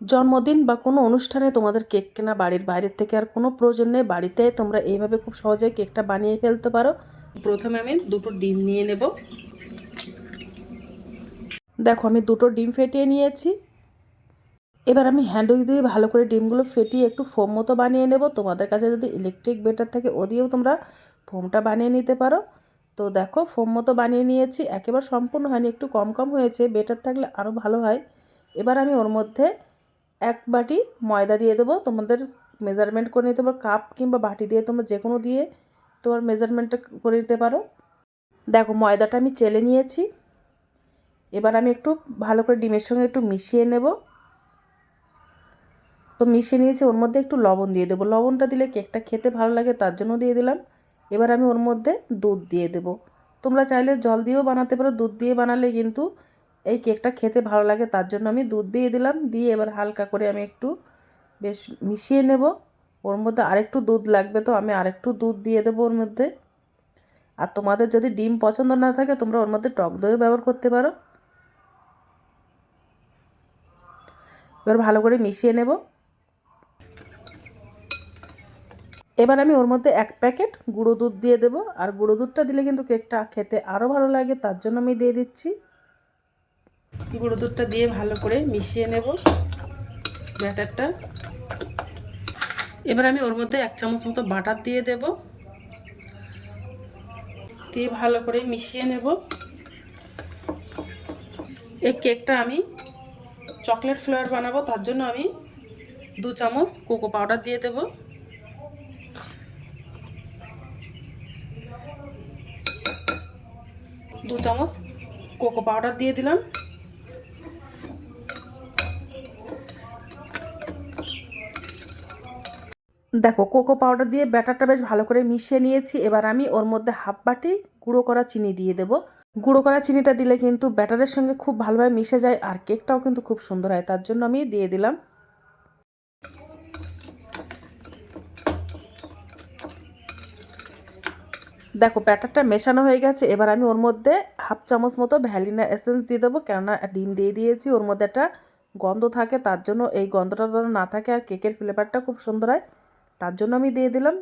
জন্মদিন বা কোনো অনুষ্ঠানে তোমাদের কেক কেনা বাড়ির বাইরের থেকে আর কোনো প্রয়োজন নেই। বাড়িতে তোমরা এইভাবে খুব সহজে কেকটা বানিয়ে ফেলতে পারো। প্রথমে আমি দুটো ডিম নিয়ে নেব। দেখো, আমি দুটো ডিম ফেটিয়ে নিয়েছি। এবার আমি হ্যান্ড উইচ দিয়ে ভালো করে ডিমগুলো ফেটিয়ে একটু ফোম মতো বানিয়ে নেব। তোমাদের কাছে যদি ইলেকট্রিক বেটার থাকে, ও দিয়েও তোমরা ফোমটা বানিয়ে নিতে পারো। তো দেখো ফোম মতো বানিয়ে নিয়েছি। একেবারে সম্পূর্ণ হয়নি, একটু কম কম হয়েছে। বেটার থাকলে আরও ভালো হয়। এবার আমি ওর মধ্যে এক বাটি ময়দা দিয়ে দেবো। তোমাদের মেজারমেন্ট করে নিতে পারো। কাপ কিংবা বাটি দিয়ে তোমরা যে কোনো দিয়ে তোমার মেজারমেন্টটা করে নিতে পারো। দেখো, ময়দাটা আমি চেলে নিয়েছি। এবার আমি একটু ভালো করে ডিমের সঙ্গে একটু মিশিয়ে নেব। তো মিশিয়ে নিয়েছি, ওর মধ্যে একটু লবণ দিয়ে দেবো। লবণটা দিলে কেকটা খেতে ভালো লাগে, তার জন্য দিয়ে দিলাম। এবার আমি ওর মধ্যে দুধ দিয়ে দেবো। তোমরা চাইলে জল দিয়েও বানাতে পারো। দুধ দিয়ে বানালে কিন্তু এই কেকটা খেতে ভালো লাগে, তার জন্য আমি দুধ দিয়ে দিলাম। দিয়ে এবার হালকা করে আমি একটু বেশ মিশিয়ে নেব। ওর মধ্যে আরেকটু দুধ লাগবে তো আমি আরেকটু দুধ দিয়ে দেবো ওর মধ্যে। আর তোমাদের যদি ডিম পছন্দ না থাকে, তোমরা ওর মধ্যে টক দইও ব্যবহার করতে পারো। এবার ভালো করে মিশিয়ে নেব। এবার আমি ওর মধ্যে এক প্যাকেট গুঁড়ো দুধ দিয়ে দেবো। আর গুঁড়ো দুধটা দিলে কিন্তু কেকটা খেতে আরও ভালো লাগে, তার জন্য আমি দিয়ে দিচ্ছি। গুঁড়ো দুধটা দিয়ে ভালো করে মিশিয়ে নেব ব্যাটারটা। এবার আমি ওর মধ্যে এক চামচ মতো বাটার দিয়ে দেব। দিয়ে ভালো করে মিশিয়ে নেব। এই কেকটা আমি চকলেট ফ্লেভার বানাবো, তার জন্য আমি দু চামচ কোকো পাউডার দিয়ে দেব। দু চামচ কোকো পাউডার দিয়ে দিলাম। দেখো কোকো পাউডার দিয়ে ব্যাটারটা বেশ ভালো করে মিশিয়ে নিয়েছি। এবার আমি ওর মধ্যে হাফ বাটি গুঁড়ো করা চিনি দিয়ে দেবো। গুঁড়ো করা চিনিটা দিলে কিন্তু ব্যাটারের সঙ্গে খুব ভালোভাবে মিশে যায় আর কেকটাও কিন্তু খুব সুন্দর হয়, তার জন্য আমি দিয়ে দিলাম। দেখো ব্যাটারটা মেশানো হয়ে গেছে, এবার আমি ওর মধ্যে হাফ চামচ মতো ভ্যালিনা এসেন্স দিয়ে দেবো, কেননা ডিম দিয়ে দিয়েছি, ওর মধ্যে একটা গন্ধ থাকে, তার জন্য এই গন্ধটা যেন না থাকে আর কেকের ফ্লেভারটা খুব সুন্দর হয়। তার জন্য আমি দিয়ে দিলাম।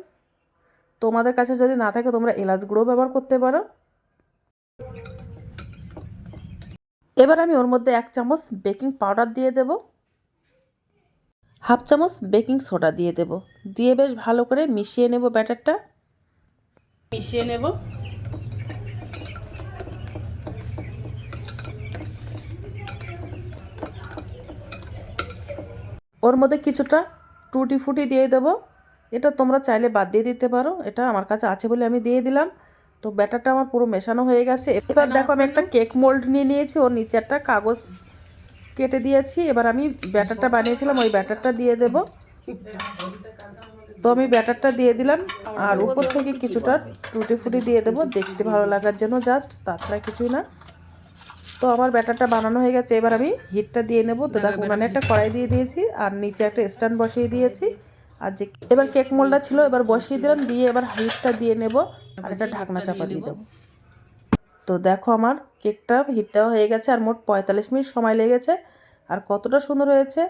তোমাদের কাছে যদি না থাকে তোমরা এলাচ গুঁড়ো ব্যবহার করতে পারো। এবার আমি ওর মধ্যে এক চামচ বেকিং পাউডার দিয়ে দেব। হাফ চামচ বেকিং সোডা দিয়ে দেব। দিয়ে বেশ ভালো করে মিশিয়ে নেব ব্যাটারটা। মিশিয়ে নেব। ওর মধ্যে কিছুটা টুটি ফুটি দিয়ে দেবো। এটা তোমরা চাইলে বাদ দিয়ে দিতে পারো। এটা আমার কাছে আছে বলে আমি দিয়ে দিলাম। তো ব্যাটারটা আমার পুরো মেশানো হয়ে গেছে। এবার দেখো আমি একটা কেক মোল্ড নিয়ে নিয়েছি। ওর নিচে একটা কাগজ কেটে দিয়েছি। এবার আমি ব্যাটারটা বানিয়েছিলাম। ওই ব্যাটারটা দিয়ে দেব। তো আমি ব্যাটারটা দিয়ে দিলাম। আর উপর থেকে কিছুটা টুটি ফুটি দিয়ে দেবো। দেখতে ভালো লাগার জন্য জাস্ট তাছাড়া কিছুই না। তো আমার ব্যাটারটা বানানো হয়ে গেছে। এবার আমি হিটটা দিয়ে নেব। তো দেখো উনানে একটা কড়াই দিয়ে দিয়েছি। আর নিচে একটা স্ট্যান্ড বসিয়ে দিয়েছি। আর যে এবার কেক মোল্ডটা ছিল এবার বসিয়ে দিলাম দিয়ে এবার হিটটা দিয়ে নেব আর একটা ঢাকনা চাপা দিয়ে দেবো। তো দেখো আমার কেকটা হিটটাও হয়ে গেছে আর মোট পঁয়তাল্লিশ মিনিট সময় লেগেছে আর কতটা সুন্দর হয়েছে।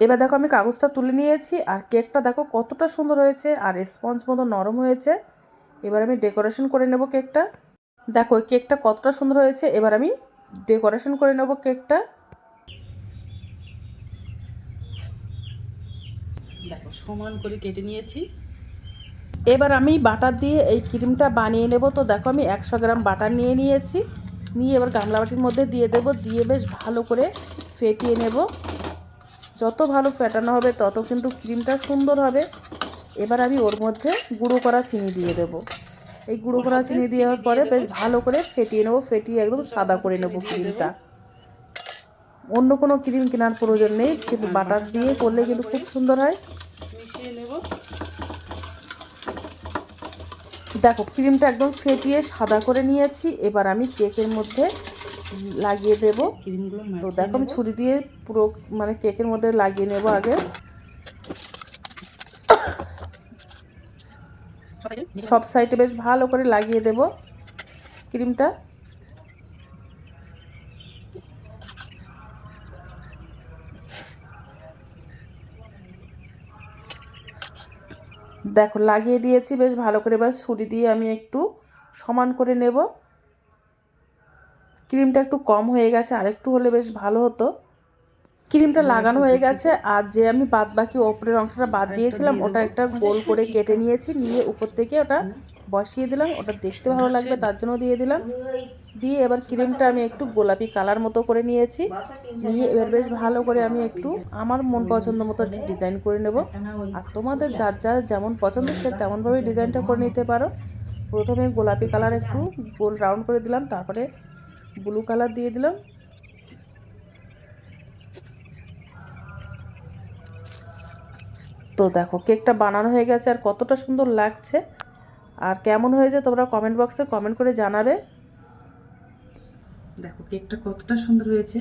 এবার দেখো আমি কাগজটা তুলে নিয়েছি আর কেকটা দেখো কতটা সুন্দর হয়েছে আর স্পঞ্জ মতো নরম হয়েছে। এবার আমি ডেকোরেশন করে নেব কেকটা দেখো কেকটা কতটা সুন্দর হয়েছে এবার আমি ডেকোরেশন করে নেব কেকটা দেখো সমান করে কেটে নিয়েছি। এবার আমি বাটার দিয়ে এই ক্রিমটা বানিয়ে নেব। তো দেখো আমি একশো গ্রাম বাটার নিয়ে নিয়েছি। নিয়ে এবার গামলা বাটির মধ্যে দিয়ে দেব। দিয়ে বেশ ভালো করে ফেটিয়ে নেব। যত ভালো ফেটানো হবে তত কিন্তু ক্রিমটা সুন্দর হবে। এবার আমি ওর মধ্যে গুঁড়ো করা চিনি দিয়ে দেব। এই গুঁড়ো করা চিনি দেওয়ার পরে বেশ ভালো করে ফেটিয়ে নেব। ফেটিয়ে একদম সাদা করে নেব ক্রিমটা। অন্য কোনো ক্রিম কেনার প্রয়োজন নেই। কিন্তু বাটার দিয়ে করলে কিন্তু খুব সুন্দর হয়। মিশিয়ে নেব। দেখো ক্রিমটা একদম ফেটিয়ে সাদা করে নিয়েছি। এবার আমি কেকের মধ্যে লাগিয়ে দেব। তো দেখো আমি ছুরি দিয়ে পুরো মানে কেকের মধ্যে লাগিয়ে নেব আগে। সব সাইডে বেশ ভালো করে লাগিয়ে দেব ক্রিমটা দেখো, লাগিয়ে দিয়েছি, বেশ ভালো করে। এবার ছুরি দিয়ে আমি একটু সমান করে নেব। ক্রিমটা একটু কম হয়ে গেছে, আরেকটু হলে বেশ ভালো হতো। ক্রিমটা লাগানো হয়ে গেছে আর যে আমি বাদ বাকি ওপরের অংশটা বাদ দিয়েছিলাম ওটা একটা গোল করে কেটে নিয়েছি নিয়ে উপর থেকে ওটা বসিয়ে দিলাম ওটা দেখতে ভালো লাগবে তার জন্য দিয়ে দিলাম। দিয়ে এবার ক্রিমটা আমি একটু গোলাপি কালার মতো করে নিয়েছি নিয়ে এবার বেশ ভালো করে আমি একটু আমার মন পছন্দ মতো ডিজাইন করে নেব। আর তোমাদের যার যার যেমন পছন্দ সে তেমনভাবেই ডিজাইনটা করে নিতে পারো। প্রথমে গোলাপি কালার একটু গোল রাউন্ড করে দিলাম তারপরে ব্লু কালার দিয়ে দিলাম। তো দেখো, কেকটা বানানো হয়ে গেছে আর কতটা সুন্দর লাগছে। আর কেমন হয়েছে তোমরা কমেন্ট বক্সে কমেন্ট করে জানাবে। দেখো, কেকটা কতটা সুন্দর হয়েছে।